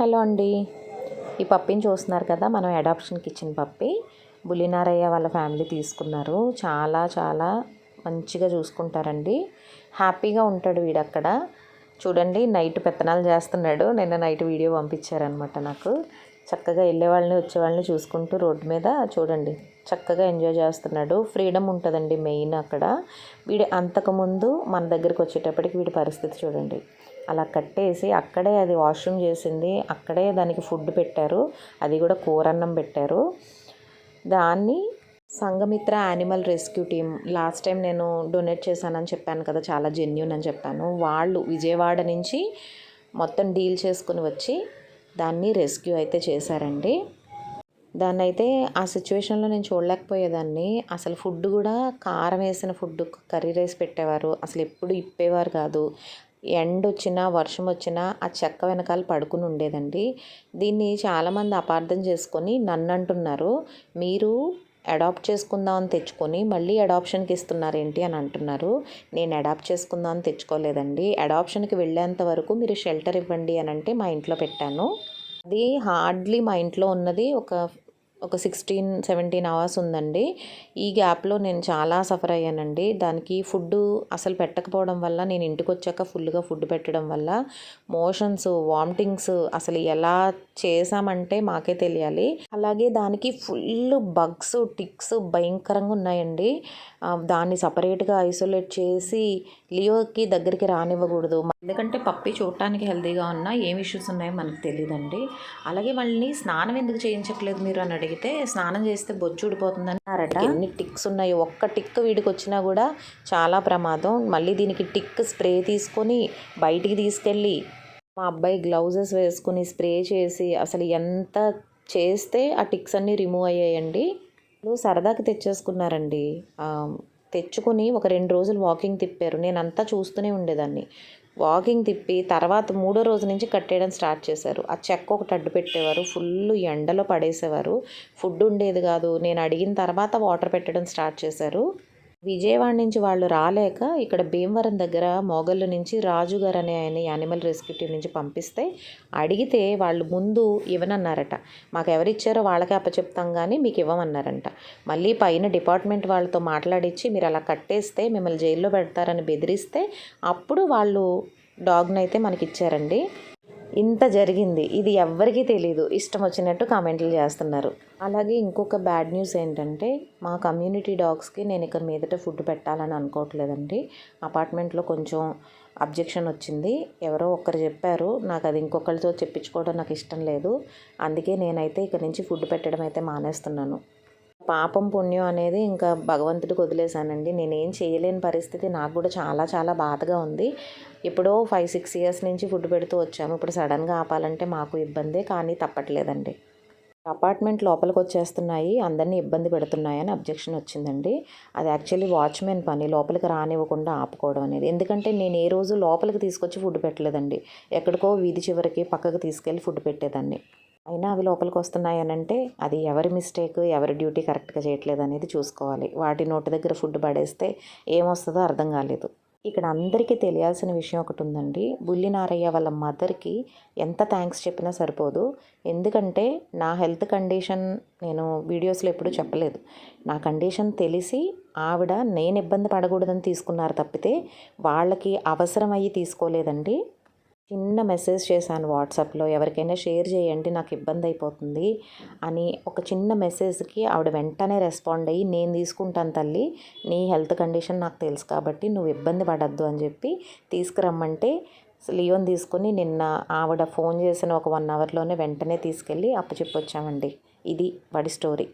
Hello అండి. ఈ పప్పిని చూస్తున్నారు కదా మనం అడాప్షన్కి ఇచ్చిన పప్పి. బులినారయ్య వాళ్ళ ఫ్యామిలీ తీసుకున్నారు. చాలా చాలా మంచిగా చూసుకుంటారండి. హ్యాపీగా ఉంటాడు వీడు అక్కడ చూడండి నైట్ పెత్తనాలు చేస్తున్నాడు. నిన్న నైట్ వీడియో పంపించారనమాట నాకు. చక్కగా వెళ్ళే వాళ్ళని వచ్చే వాళ్ళని చూసుకుంటూ రోడ్డు మీద చూడండి. చక్కగా ఎంజాయ్ చేస్తున్నాడు. ఫ్రీడమ్ ఉంటుందండి మెయిన్ అక్కడ. వీడు అంతకుముందు మన దగ్గరికి వచ్చేటప్పటికి వీడి పరిస్థితి చూడండి. అలా కట్టేసి అక్కడే అది వాష్రూమ్ చేసింది. అక్కడే దానికి ఫుడ్ పెట్టారు. అది కూడా కూరన్నం పెట్టారు. దాన్ని Sanghamitra animal rescue team last time నేను డొనేట్ చేశానని చెప్పాను కదా చాలా జెన్యున్ అని చెప్పాను. వాళ్ళు విజయవాడ నుంచి మొత్తం డీల్ చేసుకుని వచ్చి దాన్ని రెస్క్యూ అయితే చేశారండి. దాన్ని అయితే ఆ సిచ్యువేషన్లో నేను చూడలేకపోయేదాన్ని. అసలు ఫుడ్ కూడా కారం వేసిన ఫుడ్ కర్రీ రైస్ పెట్టేవారు. అసలు ఎప్పుడు ఇప్పేవారు కాదు. ఎండ వచ్చినా వర్షం వచ్చినా ఆ చెక్క వెనకాల పడుకుని ఉండేదండి. దీన్ని చాలామంది అపార్థం చేసుకొని నన్ను అంటున్నారు మీరు అడాప్ట్ చేసుకుందామని తెచ్చుకొని మళ్ళీ అడాప్షన్కి ఇస్తున్నారేంటి? అని అంటున్నారు. నేను అడాప్ట్ చేసుకుందామని తెచ్చుకోలేదండి. అడాప్షన్కి వెళ్ళేంత వరకు మీరు షెల్టర్ ఇవ్వండి అని అంటే మా ఇంట్లో పెట్టాను. అది హార్డ్లీ మా ఇంట్లో ఉన్నది ఒక ఒక సిక్స్టీన్ సెవెంటీన్ అవర్స్ ఉందండి. ఈ గ్యాప్లో నేను చాలా సఫర్ అయ్యానండి. దానికి ఫుడ్ అసలు పెట్టకపోవడం వల్ల నేను ఇంటికి వచ్చాక ఫుల్గా ఫుడ్ పెట్టడం వల్ల మోషన్స్ వామిటింగ్స్ అసలు ఎలా చేసామంటే మాకే తెలియాలి. అలాగే దానికి ఫుల్ బగ్స్ టిక్స్ భయంకరంగా ఉన్నాయండి. దాన్ని సపరేట్గా ఐసోలేట్ చేసి లియోకి దగ్గరికి రానివ్వకూడదు. ఎందుకంటే పప్పి చూడటానికి హెల్తీగా ఉన్నా ఏం ఇష్యూస్ ఉన్నాయో మనకు తెలియదండి అలాగే వాళ్ళని స్నానం ఎందుకు చేయించట్లేదు మీరు అని అడిగితే స్నానం చేస్తే బొచ్చు ఊడిపోతుందని అన్నారట. ఎన్ని టిక్స్ ఉన్నాయి ఒక్క టిక్ వీడికి వచ్చినా కూడా చాలా ప్రమాదం. మళ్ళీ దీనికి టిక్ స్ప్రే తీసుకొని బయటికి తీసుకెళ్ళి మా అబ్బాయి గ్లౌజెస్ వేసుకుని స్ప్రే చేసి అసలు ఎంత చేస్తే ఆ టిక్స్ అన్నీ రిమూవ్ అయ్యాయండి. సరదాకి తెచ్చేసుకున్నారండి. తెచ్చుకొని ఒక రెండు రోజులు వాకింగ్ తిప్పారు. నేను అంతా చూస్తూనే ఉండేదాన్ని. వాకింగ్ తిప్పి తర్వాత మూడో రోజు నుంచి కట్టేయడం స్టార్ట్ చేశారు. ఆ చెక్క ఒకటి అడ్డు పెట్టేవారు. ఫుల్ ఎండలో పడేసేవారు. ఫుడ్ ఉండేది కాదు. నేను అడిగిన తర్వాత వాటర్ పెట్టడం స్టార్ట్ చేశారు. విజయవాడ నుంచి వాళ్ళు రాలేక ఇక్కడ భీమవరం దగ్గర మోగళ్ళు నుంచి రాజు గారు అనే ఆయన యానిమల్ రెస్క్యూ టీం నుంచి పంపిస్తే అడిగితే వాళ్ళు ముందు ఇవ్వనన్నారట. మాకు ఎవరిచ్చారో వాళ్ళకే అప్పచెప్తాం కానీ మీకు ఇవ్వమన్నారంట. మళ్ళీ పైన డిపార్ట్మెంట్ వాళ్ళతో మాట్లాడించి మీరు అలా కట్టేస్తే మిమ్మల్ని జైల్లో పెడతారని బెదిరిస్తే అప్పుడు వాళ్ళు డాగ్ను అయితే మనకి ఇచ్చారండి ఇంత జరిగింది ఇది ఎవ్వరికీ తెలీదు. ఇష్టం వచ్చినట్టు కామెంట్లు చేస్తున్నారు. అలాగే ఇంకొక బ్యాడ్ న్యూస్ ఏంటంటే మా కమ్యూనిటీ డాగ్స్కి నేను ఇక్కడ మీదట ఫుడ్ పెట్టాలని అనుకోవట్లేదండి. అపార్ట్మెంట్లో కొంచెం అబ్జెక్షన్ వచ్చింది. ఎవరో ఒక్కరు చెప్పారు నాకు అది ఇంకొకరితో చెప్పించుకోవడం నాకు ఇష్టం లేదు. అందుకే నేనైతే ఇక్కడ నుంచి ఫుడ్ పెట్టడం అయితే మానేస్తున్నాను. పాపం పుణ్యం అనేది ఇంకా భగవంతుడికి వదిలేశానండి. నేనేం చేయలేని పరిస్థితి. నాకు కూడా చాలా చాలా బాధగా ఉంది. ఎప్పుడో ఫైవ్ సిక్స్ ఇయర్స్ నుంచి ఫుడ్ పెడుతూ వచ్చాము. ఇప్పుడు సడన్గా ఆపాలంటే మాకు ఇబ్బందే కానీ తప్పట్లేదండి. అపార్ట్మెంట్ లోపలికి వచ్చేస్తున్నాయి. అందరినీ ఇబ్బంది పెడుతున్నాయని అబ్జెక్షన్ వచ్చిందండి. అది యాక్చువల్లీ వాచ్మెన్ పని. లోపలికి రానివ్వకుండా ఆపుకోవడం అనేది. ఎందుకంటే నేను ఏ రోజు లోపలికి తీసుకొచ్చి ఫుడ్ పెట్టలేదండి. ఎక్కడికో వీధి చివరికి పక్కకు తీసుకెళ్ళి ఫుడ్ పెట్టేదాన్ని. అయినా అవి లోపలికి వస్తున్నాయి అంటే అది ఎవరి మిస్టేక్ ఎవరి డ్యూటీ కరెక్ట్గా చేయట్లేదు అనేది చూసుకోవాలి. వాటి నోటి దగ్గర ఫుడ్ పడేస్తే ఏమొస్తుందో అర్థం కాలేదు. ఇక్కడ అందరికీ తెలియాల్సిన విషయం ఒకటి ఉందండి. బుల్లి నారయ్య వాళ్ళ మదర్కి ఎంత థ్యాంక్స్ చెప్పినా సరిపోదు. ఎందుకంటే నా హెల్త్ కండిషన్ నేను వీడియోస్లో ఎప్పుడూ చెప్పలేదు. నా కండిషన్ తెలిసి ఆవిడ నేను ఇబ్బంది పడకూడదని తీసుకున్నారు తప్పితే వాళ్ళకి అవసరం అయ్యి తీసుకోలేదండి. చిన్న మెసేజ్ చేశాను వాట్సాప్లో ఎవరికైనా షేర్ చేయండి నాకు ఇబ్బంది అయిపోతుంది అని ఒక చిన్న మెసేజ్కి ఆవిడ వెంటనే రెస్పాండ్ అయ్యి నేను తీసుకుంటాను తల్లి నీ హెల్త్ కండిషన్ నాకు తెలుసు కాబట్టి నువ్వు ఇబ్బంది పడద్దు అని చెప్పి తీసుకురమ్మంటే లియోన్ తీసుకుని నిన్న ఆవిడ ఫోన్ చేసిన ఒక వన్ అవర్లోనే వెంటనే తీసుకెళ్ళి అప్పచెప్పొచ్చామండి. ఇది వాడి స్టోరీ.